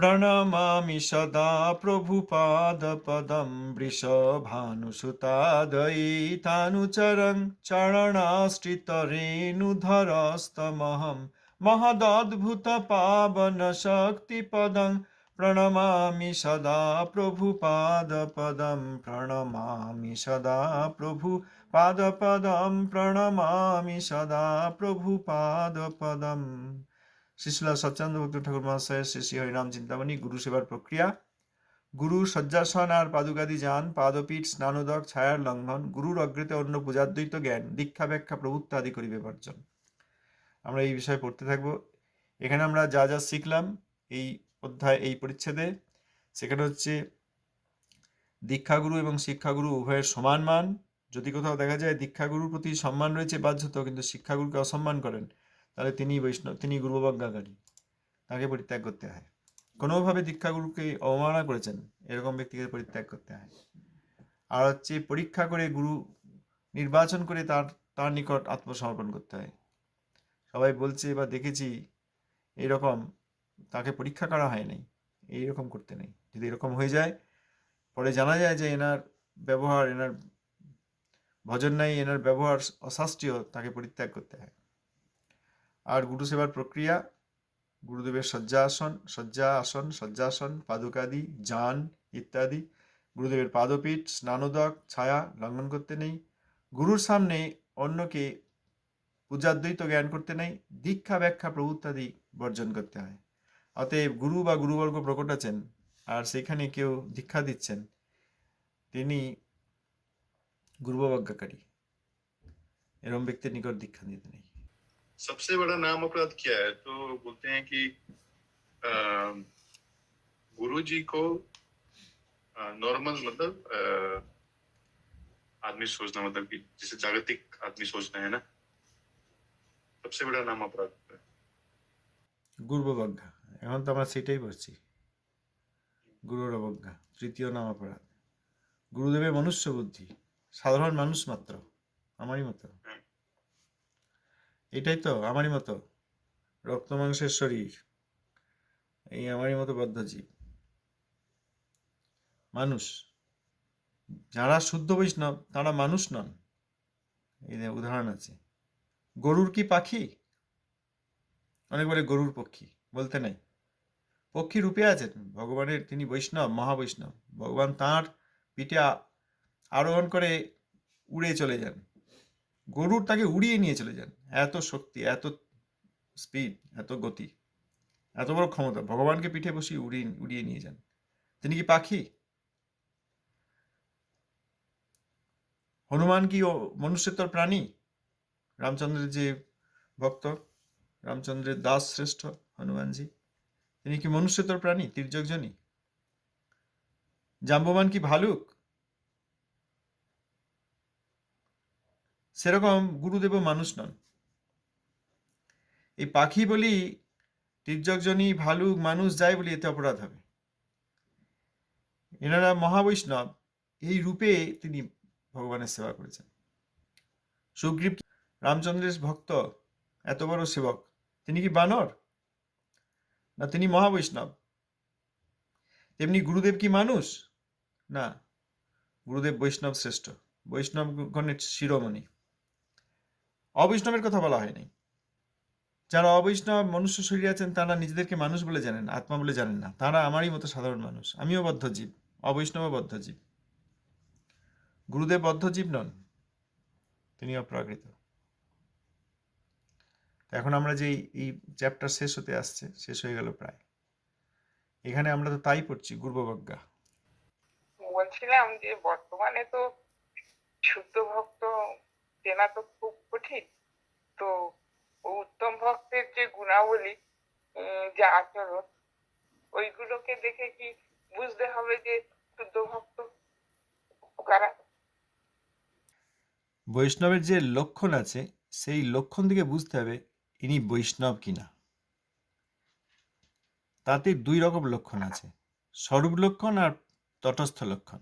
प्रणमामि सदा प्रभुपादपदं वृषभानुसुतादयितानुचरन् चरणाश्रितरेणुधरस्तमहं महदद्भुतपावनशक्तिपदं प्रणमामि सदा प्रभुपादपदं प्रणमामि सदा प्रभुपादपदं प्रणमामि सदा प्रभुपादपदम् শিশুলা সচ্চানন্দ ভক্ত ঠাকুর মহাশয়ের শ্রী শ্রী হরিনাম চিন্তামণি গুরু সেবার প্রক্রিয়া। গুরু শয্যাসন আর পাদুকাদি যান, পাদপীঠ, স্নানোদক, ছায়ার লঙ্ঘন, গুরুর অগ্রেতে অন্য পূজাদ্বৈত জ্ঞান দীক্ষা ব্যাখ্যা প্রভুত্ব আদি করিবে বর্জন। আমরা এই বিষয়ে পড়তে থাকব। এখানে আমরা যা যা শিখলাম এই অধ্যায়, এই পরিচ্ছেদে, সেখানে হচ্ছে দীক্ষাগুরু এবং শিক্ষাগুরু উভয়ের সমান মান। যদি কোথাও দেখা যায় দীক্ষাগুরুর প্রতি সম্মান রয়েছে বাধ্যত কিন্তু শিক্ষাগুরুকে অসম্মান করেন তাহলে তিনি বৈষ্ণব, তিনি গুরুবজ্ঞাকারী তাকে পরিত্যাগ করতে হয়। কোনোভাবে দীক্ষাগুরুকে অবমাননা করেছেন, এরকম ব্যক্তিকে পরিত্যাগ করতে হয়। আর হচ্ছে পরীক্ষা করে গুরু নির্বাচন করে তার তার নিকট আত্মসমর্পণ করতে হয়। সবাই বলছে বা দেখেছি, এরকম তাকে পরীক্ষা করা হয় নাই, এইরকম করতে নেই। যদি এরকম হয়ে যায়, পরে জানা যায় যে এনার ব্যবহার, এনার ভজন নাই, এনার ব্যবহার অশাস্ত্রীয়, তাকে পরিত্যাগ করতে হয়। আর গুরু সেবার প্রক্রিয়া, গুরুদেবের শয্যাসন শয্যা আসন শয্যাসন পাদুকাদি, যান ইত্যাদি। গুরুদেবের পাদপীঠ, স্নানোদক, ছায়া লঙ্ঘন করতে নেই। গুরুর সামনে অন্যকে পূজাদ্বৈত জ্ঞান করতে নেই। দীক্ষা ব্যাখ্যা প্রভুত্যাদি বর্জন করতে হয়। অতএব গুরু বা গুরুবর্গ প্রকট আছেন, আর সেখানে কেউ দীক্ষা দিচ্ছেন, তিনি গুরুবজ্ঞাকারী এরম ব্যক্তির নিকট দীক্ষা দিতে নেই। सबसे बड़ा नाम अपराध क्या है तो बोलते हैं कि गुरु जी को नॉर्मल मतलब अ, आदमी सोचना मतलब कि जिसे जागतिक आदमी सोचना है ना सबसे बड़ा नाम अपराध है গুরুবজ্ঞা এখন তো আমরা সেটাই বলছি গুরুর অবজ্ঞা তৃতীয় নাম অপরাধ গুরুদেবের মনুষ্য বুদ্ধি সাধারণ মানুষ মাত্র আমারই মতো এটাই তো, আমারই মতো। রক্ত মাংসের শরীর। এই আমারই মতো বদ্ধজীব। মানুষ। যারা শুদ্ধ বৈষ্ণব, তারা মানুষ নন। এই উদাহরণ আছে। গরুর কি পাখি? অনেক বলে গরুর পক্ষী, বলতে নাই। পক্ষী রূপে আছেন। ভগবানের তিনি বৈষ্ণব, মহাবৈষ্ণব। ভগবান তাঁর পিঠে আরোহণ করে উড়ে চলে যান। গরুর তাকে উড়িয়ে নিয়ে চলে যান। এত শক্তি, এত স্পিড এত গতি, এত বড় ক্ষমতা। ভগবানকে পিঠে বসিয়ে উড়িয়ে উড়িয়ে নিয়ে যান। তিনি কি পাখি? হনুমান কি ও মনুষ্যত্বর প্রাণী? রামচন্দ্রের যে ভক্ত, রামচন্দ্রের দাস শ্রেষ্ঠ হনুমানজি, তিনি কি মনুষ্যতর প্রাণী? তির্যকজনী জাম্ববান কি ভালুক? সেরকম গুরুদেব মানুষ নন। এই পাখি বলি তির্যকজনী ভালুক মানুষ যায় বলি এতে অপরাধ হবে। এনারা মহাবৈষ্ণব, এই রূপে তিনি ভগবানের সেবা করেছেন। সুগ্রীব রামচন্দ্রের ভক্ত, এত বড় সেবক, তিনি কি বানর? না, তিনি মহাবৈষ্ণব। তেমনি গুরুদেব কি মানুষ? না, গুরুদেব বৈষ্ণব শ্রেষ্ঠ। বৈষ্ণবগণের শিরোমণি। অবৈষ্ণবের কথা বলা হয়নি। যারা অবৈষ্ণব মনুষ্য শরীরে আছেন, তারা নিজেদেরকে মানুষ বলে জানেন, আত্মা বলে জানেন না। তারা আমারই মতো সাধারণ মানুষ। আমিও বদ্ধজীব অবৈষ্ণব বদ্ধজীব। গুরুদেব বদ্ধজীব নন তিনি অপ্রাকৃত। এখন আমরা যে এই- চ্যাপ্টার শেষ হতে আসছে, শেষ হয়ে গেল প্রায়। এখানে আমরা তো তাই পড়ছি গুরুবজ্ঞা বলছিলাম যে বর্তমানে তো শুদ্ধ ভক্ত চেনা তো খুব কঠিন। তো উত্তম ভক্তের যে গুণাবলী যে আচরণ, ওইগুলোকে দেখে কি বুঝতে হবে যে শুদ্ধ ভক্ত কারা? বৈষ্ণবের যে লক্ষণ আছে, সেই লক্ষণ থেকে বুঝতে হবে ইনি বৈষ্ণব কিনা। তাতে দুই রকম লক্ষণ আছে, স্বরূপ লক্ষণ আর তটস্থ লক্ষণ।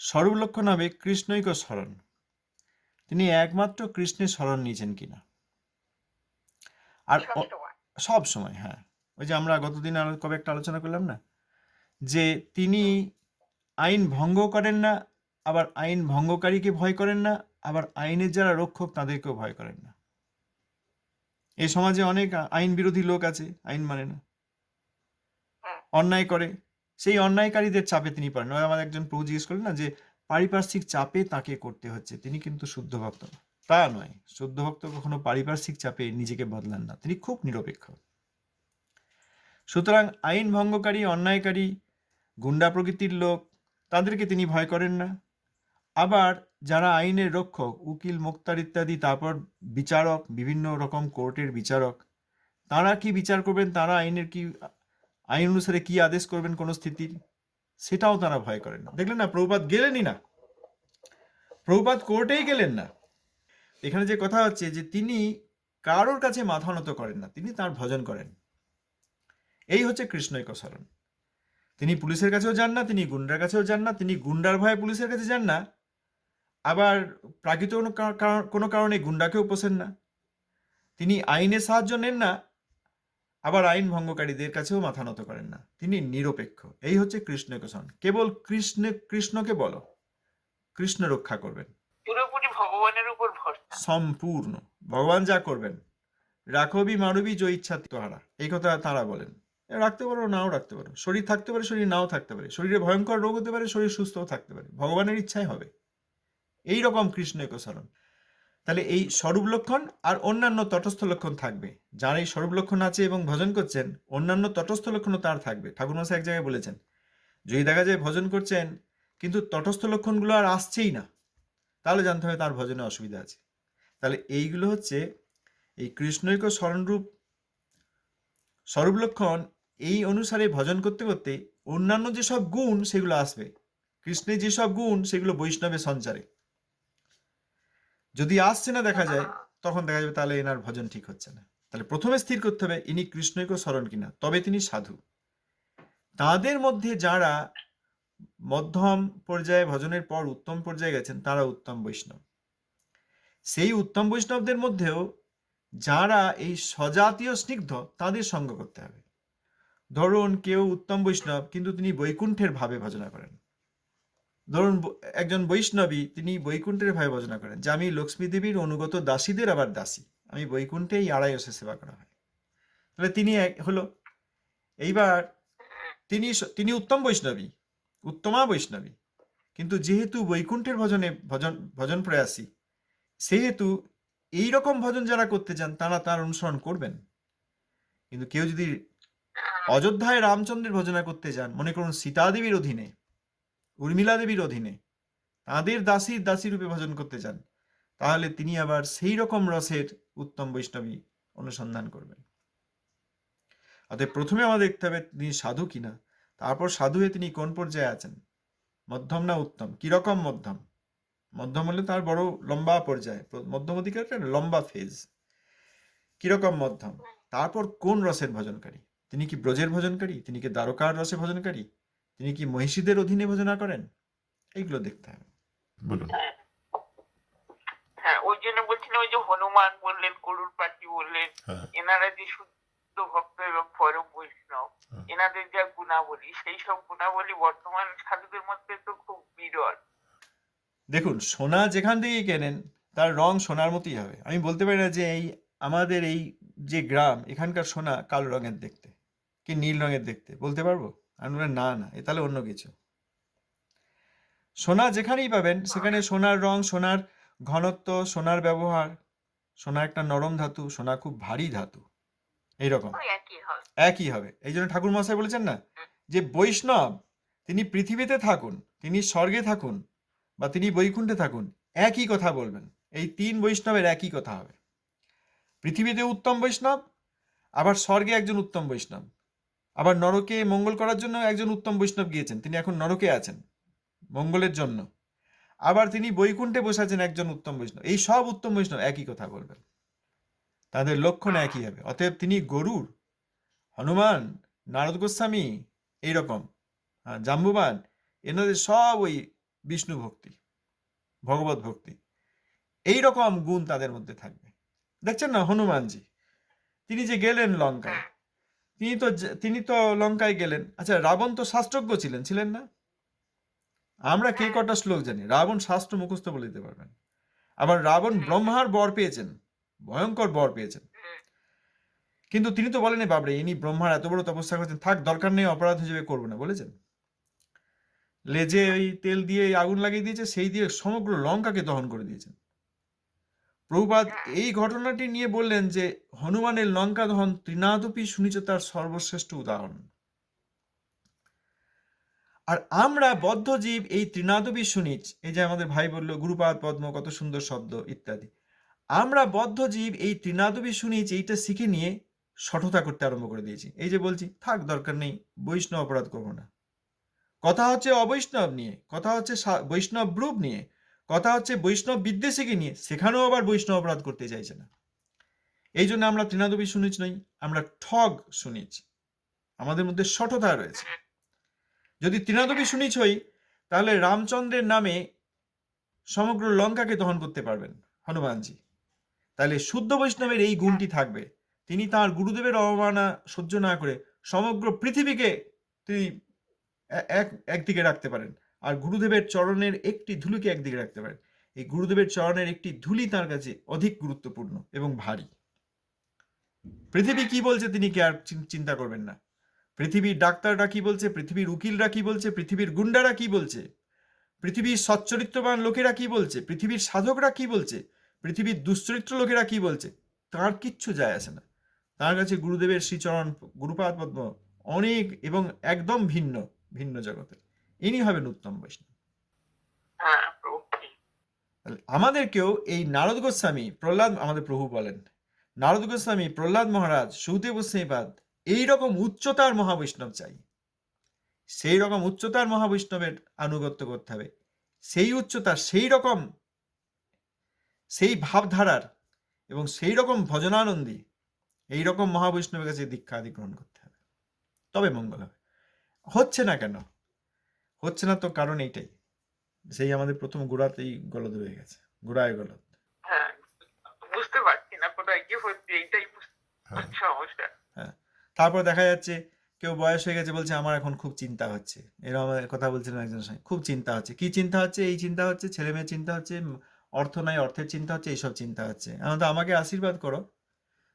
স্বরূপ লক্ষণ হবে কৃষ্ণৈক স্মরণ। তিনি একমাত্র কৃষ্ণের স্মরণ নিয়েছেন কিনা? আর সব সময়। হ্যাঁ। ওই যে আমরা গতদিন কবে একটা আলোচনা করলাম না? যে তিনি আইন ভঙ্গ করেন না আবার আইন ভঙ্গকারীকে ভয় করেন না আবার আইনের যারা রক্ষক তাদেরকেও ভয় করেন না। এই সমাজে অনেক আইন বিরোধী লোক আছে আইন মানে না। অন্যায় করে। সেই অন্যায়কারীদের চাপে তিনি পারেন আমার একজন প্রভু জিজ্ঞেস করলেন না যে পারিপার্শ্বিক চাপে তাকে করতে হচ্ছে। তিনি কিন্তু শুদ্ধ ভক্ত তা নয় শুদ্ধ ভক্ত কখনো পারিপার্শ্বিক চাপে নিজেকে বদলান না। তিনি খুব নিরপেক্ষ। সুতরাং আইন ভঙ্গকারী, অন্যায়কারী, গুন্ডা প্রকৃতির লোক, তাদেরকে তিনি ভয় করেন না। আবার যারা আইনের রক্ষক, উকিল, মোক্তার ইত্যাদি, তারপর বিচারক, বিভিন্ন রকম কোর্টের বিচারক, তারা কি বিচার করবেন, তারা আইনের কি, আইন অনুসারে কি আদেশ করবেন কোন স্থিতির? সেটাও তারা ভয় করেন না। দেখলেন না, প্রভুপাত গেলেনই না। প্রভুপাত কোর্টেই গেলেন না। এখানে যে কথা হচ্ছে যে তিনি কারোর কাছে মাথা নত করেন না, তিনি তার ভজন করেন। এই হচ্ছে কৃষ্ণৈক শরণ তিনি পুলিশের কাছেও যান না, তিনি গুন্ডার কাছেও যান না, তিনি গুন্ডার ভয়ে পুলিশের কাছে যান না। আবার প্রাকৃত কোনো কারণে গুন্ডাকেও পোষেন না। তিনি আইনের সাহায্য নেন না আবার আইন ভঙ্গকারীদের কাছেও মাথা নত করেন না। তিনি নিরপেক্ষ। এই হচ্ছে কৃষ্ণকে শরণ কেবল কৃষ্ণ কৃষ্ণকে বলো কৃষ্ণ রক্ষা করবেন। পুরোপুরি ভগবানের উপর ভরসা। সম্পূর্ণ। ভগবান যা করবেন রাখবি মারবি জয় ইচ্ছা তোহারা এই কথা তারা বলেন। রাখতে পারো নাও রাখতে পারো। শরীর থাকতে পারে শরীর নাও থাকতে পারে। শরীরে ভয়ঙ্কর রোগ হতে পারে শরীর সুস্থও থাকতে পারে। ভগবানের ইচ্ছাই হবে। এই রকম কৃষ্ণ একসরণ তাহলে এই স্বরূপ লক্ষণ আর অন্যান্য তটস্থ লক্ষণ থাকবে। যার এই স্বরূপ লক্ষণ আছে এবং ভজন করছেন, অন্যান্য তটস্থ লক্ষণও তার থাকবে। ঠাকুর মশাই এক জায়গায় বলেছেন, যদি দেখা যায় ভজন করছেন, কিন্তু তটস্থ লক্ষণগুলো আর আসছেই না, তাহলে জানতে হবে তার ভজনে অসুবিধা আছে। তাহলে এইগুলো হচ্ছে এই কৃষ্ণৈক স্মরণরূপ স্বরূপ লক্ষণ, এই অনুসারে ভজন করতে করতে অন্যান্য যেসব গুণ, সেগুলো আসবে। কৃষ্ণের যেসব গুণ, সেগুলো বৈষ্ণবের সঞ্চারে। যদি আসছে না দেখা যায় তখন দেখা যাবে তাহলে এনার ভজন ঠিক হচ্ছে না। তাহলে প্রথমে স্থির করতে হবে ইনি কৃষ্ণৈক স্মরণ কিনা তবে তিনি সাধু। তাদের মধ্যে যারা মধ্যম পর্যায়ে ভজনের পর উত্তম পর্যায়ে গেছেন তারা উত্তম বৈষ্ণব। সেই উত্তম বৈষ্ণবদের মধ্যেও যারা এই স্বজাতীয় স্নিগ্ধ তাদের সঙ্গ করতে হবে। ধরুন কেউ উত্তম বৈষ্ণব কিন্তু তিনি বৈকুণ্ঠের ভাবে ভজনা করেন। ধরুন একজন বৈষ্ণবী, তিনি বৈকুণ্ঠের ভাই ভজনা করেন। যে আমি লক্ষ্মী দেবীর অনুগত দাসীদের আবার দাসী। আমি বৈকুণ্ঠেই আড়াই এসে সেবা করা হয়। তাহলে তিনি হলো, এইবার তিনি তিনি উত্তম বৈষ্ণবী, উত্তমা বৈষ্ণবী। কিন্তু যেহেতু বৈকুণ্ঠের ভজনে ভজন ভজন প্রয়াসী, সেহেতু এই রকম ভজন যারা করতে চান, তারা তার অনুসরণ করবেন। কিন্তু কেউ যদি অযোধ্যায় রামচন্দ্রের ভজনা করতে যান, মনে করুন সীতাদেবীর অধীনে উর্মিলা দেবীর অধীনে। তাদের দাসীর দাসী রূপে ভজন করতে চান। তাহলে তিনি আবার সেই রকম রসের উত্তম বৈষ্ণবী অনুসন্ধান করবেন। অতএব প্রথমে আমাদের দেখতে হবে তিনি সাধু কিনা। তারপর সাধু হয়ে তিনি কোন পর্যায়ে আছেন? মধ্যম না উত্তম? কীরকম মধ্যম? মধ্যম হলে তার বড় লম্বা পর্যায়ে। প্র- মধ্যম অধিকারটা লম্বা ফেজ কীরকম মধ্যম? তারপর কোন রসের ভজনকারী? তিনি কি ব্রজের ভজনকারী? তিনি কি দ্বারকার রসে ভজনকারী? তিনি কি মহিষীদের অধীনে ভজনা করেন? এইগুলো দেখতে হবে। বলুন। হ্যাঁ। ওই জন্য বলছিলাম ওই যে হনুমান বললেন পাখি বললেন হ্যাঁ। এনারা যে শুদ্ধ ভক্ত এবং পরম বৈষ্ণব হ্যাঁ। এনাদের যা গুণাবলী সেই সব গুণাবলী বর্তমান সাধুদের মধ্যে তো খুব বিরল। দেখুন সোনা যেখান থেকেই কেনেন তার রং সোনার মতোই হবে। আমি বলতে পারি না যে এই আমাদের এই যে গ্রাম এখানকার সোনা কালো রঙের দেখতে কি নীল রঙের দেখতে বলতে পারব? আমি বললাম, না না এ তাহলে অন্য কিছু। সোনা যেখানেই পাবেন সেখানে সোনার রং সোনার ঘনত্ব সোনার ব্যবহার সোনা একটা নরম ধাতু সোনা খুব ভারী ধাতু এইরকম। একই হবে। এই জন্য ঠাকুর মশাই বলেছেন না যে বৈষ্ণব তিনি পৃথিবীতে থাকুন তিনি স্বর্গে থাকুন বা তিনি বৈকুণ্ঠে থাকুন একই কথা বলবেন। এই তিন বৈষ্ণবের একই কথা হবে। পৃথিবীতে উত্তম বৈষ্ণব আবার স্বর্গে একজন উত্তম বৈষ্ণব। আবার নরকে মঙ্গল করার জন্য একজন উত্তম বৈষ্ণব গিয়েছেন। তিনি এখন নরকে আছেন মঙ্গলের জন্য। আবার তিনি বৈকুণ্ঠে বসে আছেন একজন উত্তম বৈষ্ণব। এই সব উত্তম বৈষ্ণব একই কথা বলবেন। তাদের লক্ষণ একই হবে। অতএব তিনি গরুর হনুমান নারদ গোস্বামী এইরকম হ্যাঁ, জাম্বুবান এনাদের সব ওই বিষ্ণু ভক্তি ভগবত ভক্তি। এই রকম গুণ তাদের মধ্যে থাকবে। দেখছেন না হনুমানজি তিনি যে গেলেন লঙ্কায় তিনি তো তিনি তো লঙ্কায় গেলেন। আচ্ছা রাবণ তো শাস্ত্রজ্ঞ ছিলেন ছিলেন না? আমরা কে কটা শ্লোক জানি? রাবণ শাস্ত্র মুখস্থ বলে দিতে পারবেন। আবার রাবণ ব্রহ্মার বর পেয়েছেন ভয়ঙ্কর বর পেয়েছেন। কিন্তু তিনি তো বলেনি বাবরে ইনি ব্রহ্মার এত বড় তপস্যা করেছেন থাক দরকার নেই অপরাধ হিসেবে করব না। বলেছেন। লেজে ওই তেল দিয়ে আগুন লাগিয়ে দিয়েছে সেই দিয়ে সমগ্র লঙ্কাকে দহন করে দিয়েছেন। প্রভুপাদ এই ঘটনাটি নিয়ে বললেন যে হনুমানের লঙ্কা দহন ত্রিনাদপি শুনিছ তার সর্বশ্রেষ্ঠ উদাহরণ। আর আমরা বদ্ধজীব এই ত্রিনাদপি শুনিচ এই যে আমাদের ভাই বলল গুরুপাদ পদ্ম কত সুন্দর শব্দ ইত্যাদি। আমরা বদ্ধজীব এই ত্রিনাদপি শুনিচ এইটা শিখে নিয়ে সঠতা করতে আরম্ভ করে দিয়েছি। এই যে বলছি থাক দরকার নেই বৈষ্ণব অপরাধ করব না। কথা হচ্ছে অবৈষ্ণব নিয়ে কথা হচ্ছে বৈষ্ণব রূপ নিয়ে কথা হচ্ছে বৈষ্ণব বিদ্বেষীকে নিয়ে। সেখানেও আবার বৈষ্ণব অপরাধ করতে চাইছে না। এই জন্য আমরা তৃণাদবী শুনেছি নই, আমরা ঠগ শুনেছি। আমাদের মধ্যে সঠতা রয়েছে। যদি তৃণাদবী শুনিচ হই, তাহলে রামচন্দ্রের নামে সমগ্র লঙ্কাকে দহন করতে পারবেন, হনুমানজি। তাহলে শুদ্ধ বৈষ্ণবের এই গুণটি থাকবে। তিনি তার গুরুদেবের অবমাননা সহ্য না করে সমগ্র পৃথিবীকে তিনি এক, একদিকে রাখতে পারেন। আর গুরুদেবের চরণের একটি ধুলিকে একদিকে রাখতে পারেন এই গুরুদেবের চরণের একটি ধুলি তার কাছে অধিক গুরুত্বপূর্ণ এবং ভারী। পৃথিবী কি বলছে তিনি কে আর চিন্তা করবেন না। পৃথিবীর ডাক্তাররা কি বলছে? পৃথিবীর উকিলরা কি বলছে? পৃথিবীর গুন্ডারা কি বলছে? পৃথিবীর সচ্চরিত্রবান লোকেরা কি বলছে? পৃথিবীর সাধকরা কি বলছে? পৃথিবীর দুশ্চরিত্র লোকেরা কি বলছে? তার কিচ্ছু যায় আসে না। তার কাছে গুরুদেবের শ্রীচরণ গুরুপাদ পদ্ম অনেক এবং একদম ভিন্ন ভিন্ন জগতে ইনি হবেন উত্তম বৈষ্ণব। হ্যাঁ আমাদেরকেও এই নারদ গোস্বামী প্রহ্লাদ আমাদের প্রভু বলেন নারদ গোস্বামী প্রহ্লাদ মহারাজ সুদেব গোস্বামীপাদ এইরকম উচ্চতার মহাবৈষ্ণব চাই। সেই রকম উচ্চতার মহাবৈষ্ণবের আনুগত্য করতে হবে। সেই উচ্চতার সেই রকম সেই ভাবধারার এবং সেই রকম ভজনানন্দী এই রকম মহাবৈষ্ণবের কাছে দীক্ষা আদি গ্রহণ করতে হবে। তবে মঙ্গল হবে। হচ্ছে না কেন? হচ্ছে না তো কারণ এইটাই। সেই আমাদের প্রথম গোড়াতেই গলদ রয়ে গেছে গোড়ায় গলদ। হ্যাঁ বুঝতে পারছি না কোথায় কি হচ্ছে এইটাই বুঝতে হ্যাঁ। তারপর দেখা যাচ্ছে কেউ বয়স হয়ে গেছে বলছে আমার এখন খুব চিন্তা হচ্ছে। এরকম কথা বলছিলেন একজন সঙ্গে খুব চিন্তা হচ্ছে। কি চিন্তা হচ্ছে? এই চিন্তা হচ্ছে ছেলে মেয়ের চিন্তা হচ্ছে অর্থ নাই অর্থের চিন্তা হচ্ছে এইসব চিন্তা হচ্ছে। তো আমাকে আশীর্বাদ করো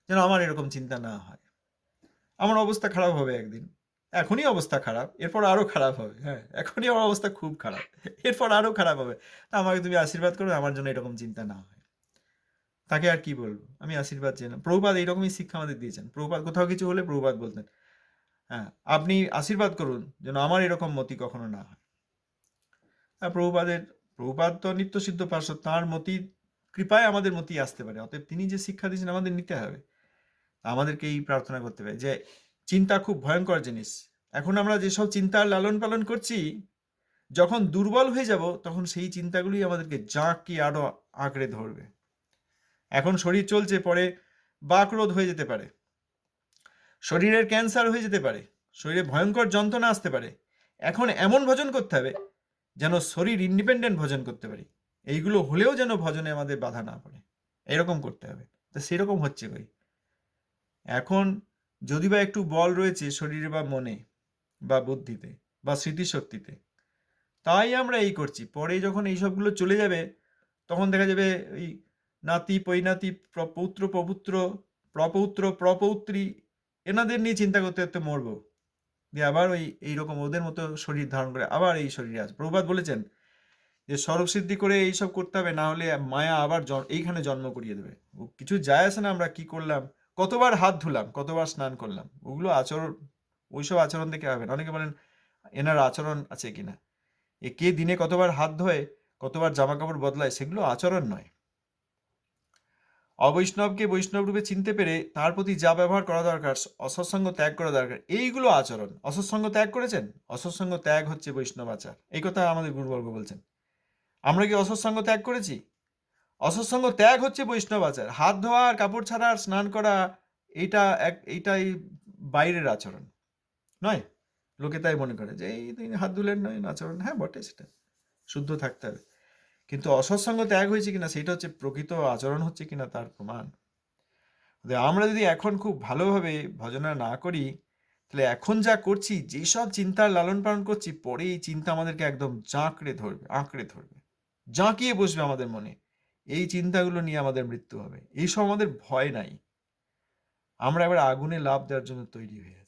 যেন আমার এরকম চিন্তা না হয়। আমার অবস্থা খারাপ হবে একদিন। এখনই অবস্থা খারাপ, এরপর আরও খারাপ হবে হ্যাঁ এখনই আমার অবস্থা খুব খারাপ, এরপর আরও খারাপ হবে। তা আমাকে তুমি আশীর্বাদ করো, আমার জন্য এরকম চিন্তা না হয়। তাকে আর কি বলব? আমি আশীর্বাদ চাই না। প্রভুপাদ এইরকমই শিক্ষা আমাদের দিয়েছেন। প্রভুপাদ কোথাও কিছু হলে প্রভুপাদ বলতেন হ্যাঁ আপনি আশীর্বাদ করুন যেন আমার এরকম মতি কখনো না হয়। আর প্রভুপাদের, প্রভুপাদ তো নিত্য সিদ্ধ পার্শ্ব তাঁর মতি, কৃপায় আমাদের মতি আসতে পারে। অতএব তিনি যে শিক্ষা দিয়েছেন আমাদের নিতে হবে। আমাদেরকে এই প্রার্থনা করতে হবে যে চিন্তা খুব ভয়ঙ্কর জিনিস। এখন আমরা যেসব চিন্তার লালন পালন করছি, যখন দুর্বল হয়ে যাব, তখন সেই চিন্তাগুলি আমাদেরকে জাঁকি আরও আঁকড়ে ধরবে। এখন শরীর চলছে, পরে বাকরোধ হয়ে যেতে পারে। শরীরের ক্যান্সার হয়ে যেতে পারে। শরীরে ভয়ঙ্কর যন্ত্রণা আসতে পারে। এখন এমন ভজন করতে হবে, যেন শরীর ইন্ডিপেন্ডেন্ট ভজন করতে পারি। এইগুলো হলেও যেন ভজনে আমাদের বাধা না পড়ে। এরকম করতে হবে। তো সেরকম হচ্ছে কই এখন যদি বা একটু বল রয়েছে শরীরে বা মনে, বা বুদ্ধিতে, বা স্মৃতিশক্তিতে। তাই আমরা এই করছি। পরে যখন এই সবগুলো চলে যাবে, তখন দেখা যাবে ওই নাতি, পৈনাতি পৌত্র, প্রপুত্র, প্রপৌত্র, প্রপৌত্রী, এনাদের নিয়ে চিন্তা করতে করতে মরবো। দিয়ে আবার ওই এইরকম ওদের মতো শরীর ধারণ করে আবার এই শরীরে আছে প্রভুপাত বলেছেন যে সরব সিদ্ধি করে এইসব করতে হবে, না হলে মায়া আবার এইখানে জন্ম করিয়ে দেবে। কিছু যায় আসে না, আমরা কি করলাম? কতবার হাত ধুলাম, কতবার স্নান করলাম, ওগুলো আচরণ, ওইসব আচরণ দেখে হবে না অনেকে বলেন, এনার আচরণ আছে কিনা? এ কে দিনে কতবার হাত ধোয়, কতবার জামা কাপড় বদলায়, সেগুলো আচরণ নয়। অবৈষ্ণবকে বৈষ্ণব রূপে চিনতে পেরে তার প্রতি যা ব্যবহার করা দরকার, অসৎসঙ্গ ত্যাগ করা দরকার, এইগুলো আচরণ। অসৎসঙ্গ ত্যাগ করেছেন? অসৎসঙ্গ ত্যাগ হচ্ছে বৈষ্ণব আচার। এই কথা আমাদের গুরুবর্গ বলছেন। আমরা কি অসৎসঙ্গ ত্যাগ করেছি? অসৎসঙ্গ ত্যাগ হচ্ছে বৈষ্ণব আচার। হাত ধোয়া আর কাপড় ছাড়া আর স্নান করা এইটা এক, এইটাই বাইরের আচরণ। নয়? লোকে তাই মনে করে যে, এই তিনি হাত ধুলেন নয় আচরণ হ্যাঁ বটে সেটা। শুদ্ধ থাকতে হবে। কিন্তু অসৎসঙ্গ ত্যাগ হয়েছে কিনা, সেটা হচ্ছে প্রকৃত আচরণ হচ্ছে কিনা তার প্রমাণ। আমরা যদি এখন খুব ভালোভাবে ভজনা না করি, তাহলে এখন যা করছি, যেসব চিন্তার লালন পালন করছি, পরে এই চিন্তা আমাদেরকে একদম জাঁকড়ে ধরবে, আঁকড়ে ধরবে। জাঁকিয়ে বসবে আমাদের মনে। এই চিন্তাগুলো নিয়ে আমাদের মৃত্যু হবে। এইসব আমাদের ভয় নাই। আমরা এবার আগুনে লাভ দেওয়ার জন্য তৈরি হয়ে